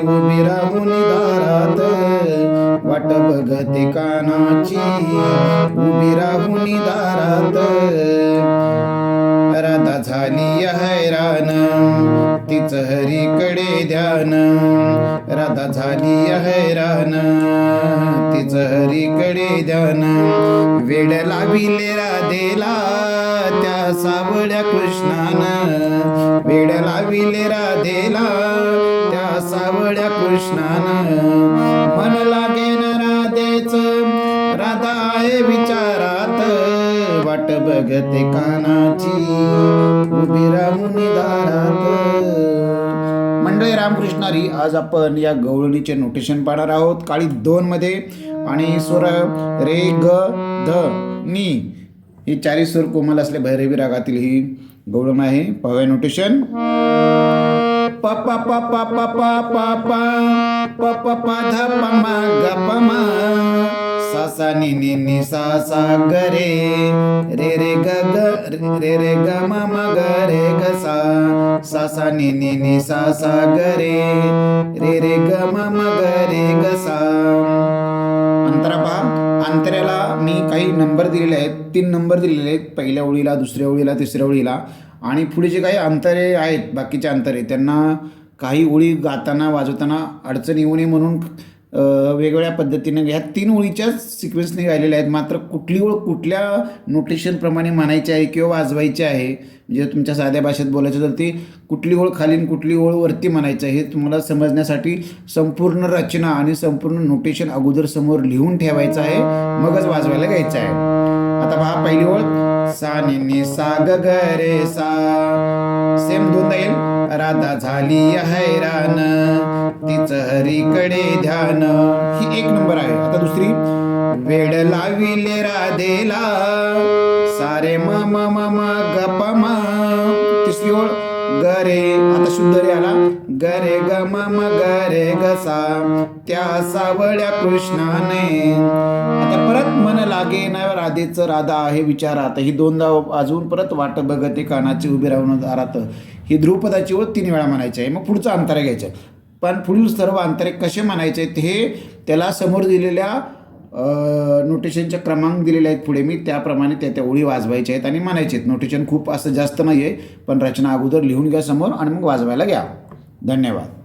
वाट उभी राहून दारात वाट बघते कानाची. उभी राहून दारात राधा झाली हैराण तिच हरीकडे ध्यान. राधा झाली हैराण तिच हरीकडे ध्यान. वेड लाविले राधेला त्या सावळ्या कृष्णानं. वेड लाविले राधेला आवड्या कृष्णान. कृष्णानं मन लागेन राधेच राधा आहे विचारात. वाट बघते कानाची उभी राहून दारात मंडळी रामकृष्णारी आज आपण या गवळणीचे नोटेशन पाहणार आहोत. काळी दोन मध्ये आणि सुर रे ग ध नी ही चारी सूर कोमल असले भैरवी रागातील ही गवळण आहे. पहा नोटेशन प प प प प प प प प प प ध प म ग प म सा सा नि नि नि सा सा ग रे रे रे ग ग रे रे ग म म ग रे ग सा सा सा नि नि नि सा सा ग रे मी काही नंबर दिलेले आहेत. तीन नंबर दिलेले आहेत. पहिल्या ओळीला दुसऱ्या ओळीला तिसऱ्या ओळीला. आणि पुढे जे काही अंतरे आहेत बाकीचे अंतरे त्यांना काही ओळी गाताना वाजवताना अडचण येऊ नये म्हणून वेगवेगळ्या पद्धतीने ह्या तीन ओळीच्याच सिक्वेन्सने गायलेल्या आहेत. मात्र कुठली ओळ कुठल्या नोटेशनप्रमाणे म्हणायची आहे किंवा वाजवायची आहे म्हणजे तुमच्या साध्या भाषेत बोलायचं तर ती कुठली ओळ खालीन कुठली ओळ वरती म्हणायचं आहे हे तुम्हाला समजण्यासाठी संपूर्ण रचना आणि संपूर्ण नोटेशन अगोदर समोर लिहून ठेवायचं आहे. मगच वाजवायला घ्यायचं आहे. आता पहा पहिली ओळ. सा नि सा ग ग रे सा. सेम दोनदा येईल. राधा झाली हैराण तिचं हरीकडे ध्यान. ही एक नंबर आहे. आता दुसरी. वेड लाविले राधेला. सारे मम मम गप म तिसरी ओळ. गरे रे. आता शुद्ध रे आला. ग रे ग म गरे ग रे त्या सावळ्या कृष्णाने. आता परत मन लागे ना राधेचं राधा आहे विचारात. ही दोनदा अजून परत वाट बघते कानाची उभी राहून दारात. ही ध्रुपदाची ओळ तीन वेळा म्हणायची आहे. मग पुढचं अंतर घ्यायचं पण पुढील सर्व आंतरिक कसे म्हणायचे आहेत हे त्याला समोर दिलेल्या नोटेशनचे क्रमांक दिलेले आहेत पुढे. मी त्याप्रमाणे त्या त्या ओळी वाजवायच्या आहेत आणि म्हणायचे आहेत. नोटेशन खूप असं जास्त नाही आहे पण रचना अगोदर लिहून घ्या समोर आणि मग वाजवायला घ्या. धन्यवाद.